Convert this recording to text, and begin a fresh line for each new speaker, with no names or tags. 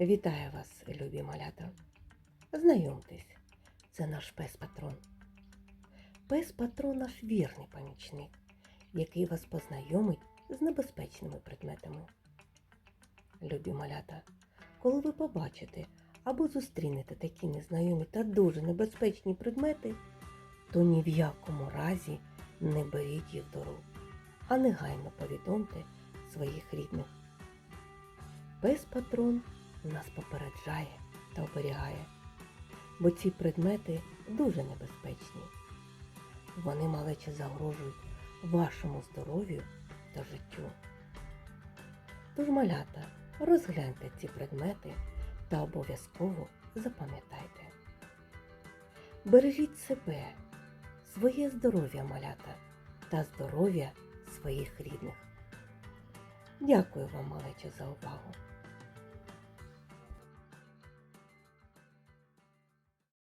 Вітаю вас, любі малята. Знайомтесь, це наш пес-патрон. Пес-патрон наш вірний помічник, який вас познайомить з небезпечними предметами. Любі малята, коли ви побачите або зустрінете такі незнайомі та дуже небезпечні предмети, то ні в якому разі не беріть їх до рук, а негайно повідомте своїх рідних. Пес-патрон нас попереджає та оберігає, бо ці предмети дуже небезпечні. Вони малече загрожують вашому здоров'ю та життю. Тож, малята, розгляньте ці предмети та обов'язково запам'ятайте. Бережіть себе, своє здоров'я малята та здоров'я своїх рідних. Дякую вам, малече, за увагу.